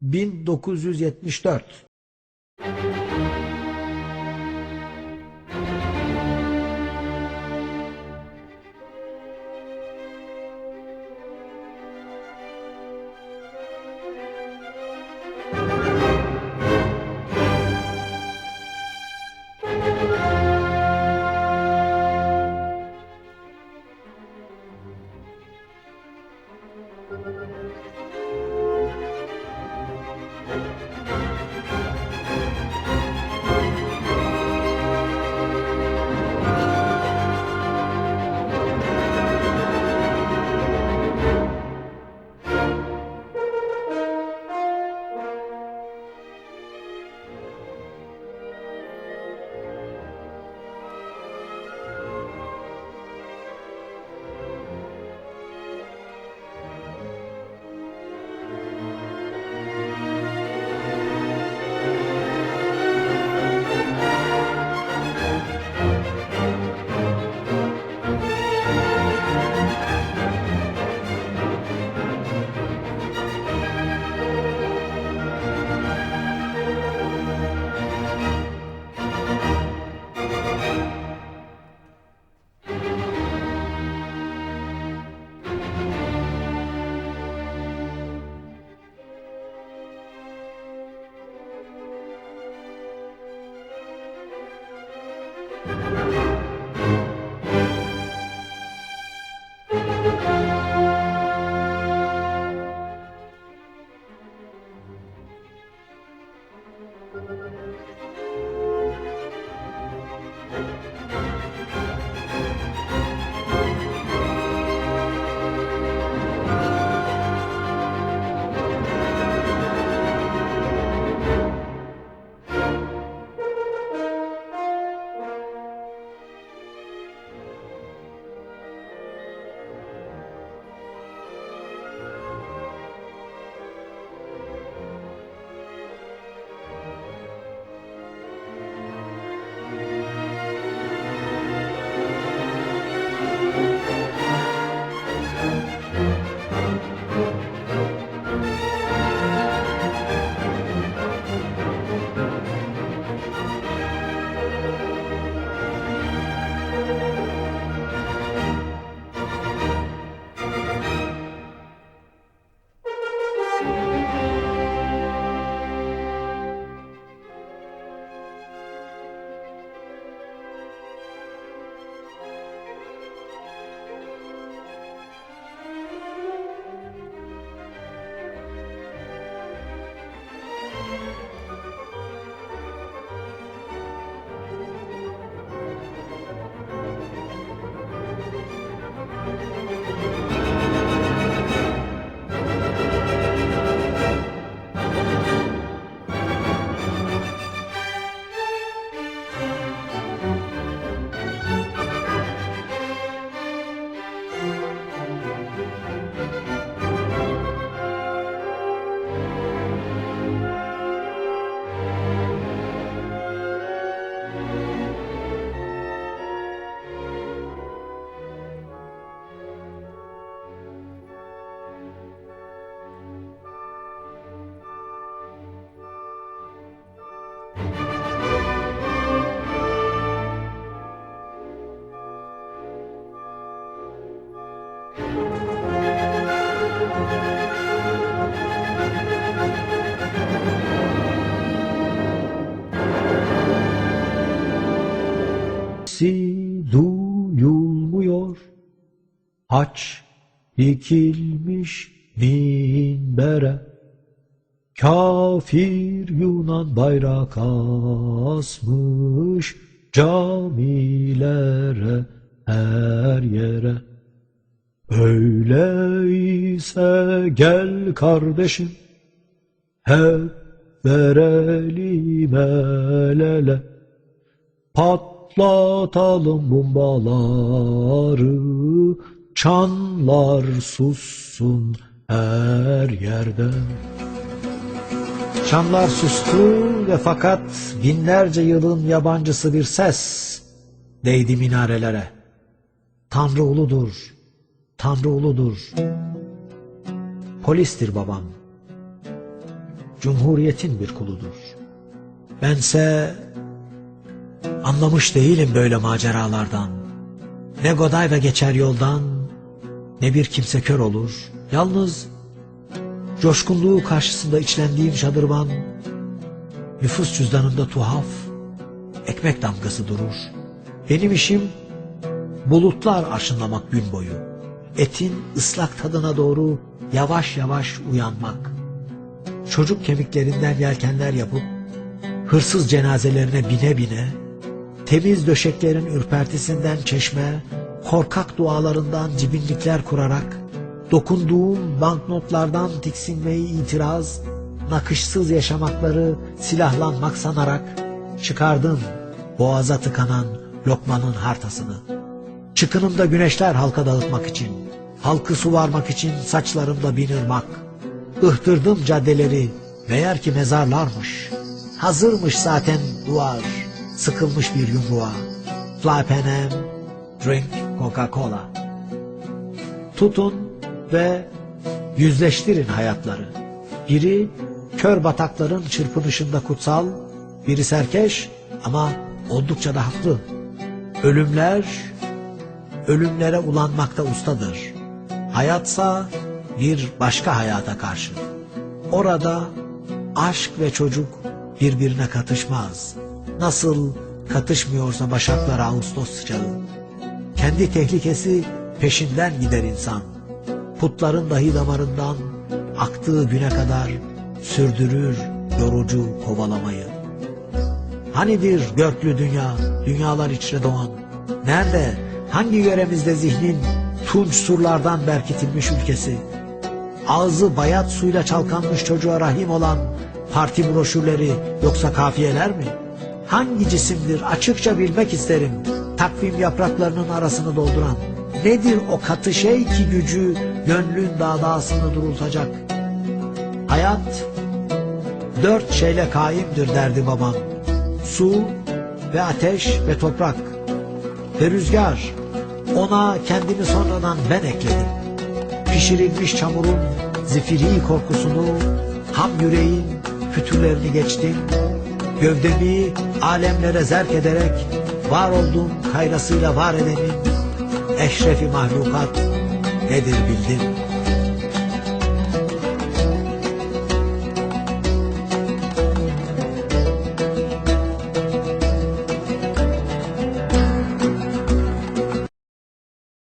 1974 sesi duyulmuyor. Haç dikilmiş minbere. Kafir Yunan bayrak asmış camilere her yere. Öyleyse gel kardeşim hep verelim el ele. Patlatalım bombaları, çanlar sussun her yerde. Çanlar sustu ve fakat binlerce yılın yabancısı bir ses değdi minarelere. Tanrı uludur, Tanrı uludur. Polistir babam. cumhuriyetin bir kuludur. Bense anlamış değilim böyle maceralardan. Ne Godayva geçer yoldan, ne bir kimse kör olur. Yalnız coşkunluğu karşısında içlendiğim şadırvan, nüfus cüzdanında tuhaf, ekmek damgası durur. Benim işim bulutlar arşınlamak gün boyu. Etin ıslak tadına doğru yavaş yavaş uyanmak. Çocuk kemiklerinden yelkenler yapıp hırsız cenazelerine bine bine, temiz döşeklerin ürpertisinden çeşme, korkak dualarından cibinlikler kurarak, dokunduğum banknotlardan tiksinmeyi itiraz, nakışsız yaşamakları silahlanmak sanarak, çıkardım boğaza tıkanan lokmanın hartasını. Çıkınımda güneşler halka dağıtmak için, halkı suvarmak için saçlarımda bin ırmak. Ihtırdım caddeleri, meğer ki mezarlarmış. Hazırmış zaten duvar, sıkılmış bir yumruğa. Fly Panem, drink Coca-Cola. Tutun ve yüzleştirin hayatları. Biri kör batakların çırpınışında kutsal, biri serkeş ama oldukça da haklı. Ölümler, ölümlere ulanmakta ustadır. Hayatsa bir başka hayata karşı. Orada aşk ve çocuk birbirine katışmaz. Nasıl katışmıyorsa başaklar Ağustos sıcağı. Kendi tehlikesi peşinden gider insan. Putların dahi damarından aktığı güne kadar sürdürür yorucu kovalamayı. Hanidir göklü dünya, dünyalar içre doğan? Nerede, hangi yöremizde zihnin tunç surlardan berkitilmiş ülkesi? Ağzı bayat suyla çalkanmış çocuğa rahim olan parti broşürleri yoksa kafiyeler mi? Hangi cisimdir açıkça bilmek isterim takvim yapraklarının arasını dolduran? Nedir o katı şey ki gücü gönlün dağdağısını durultacak? Hayat dört şeyle kaimdir derdi babam. Su ve ateş ve toprak ve rüzgar. Ona kendimi sonradan ben ekledim. Pişirilmiş çamurun zifiri korkusunu, ham yüreğin fütürlerini geçtim. Gövdemi alemlere zerk ederek var olduğum kayrasıyla var edenin eşrefi mahlukat nedir bildim.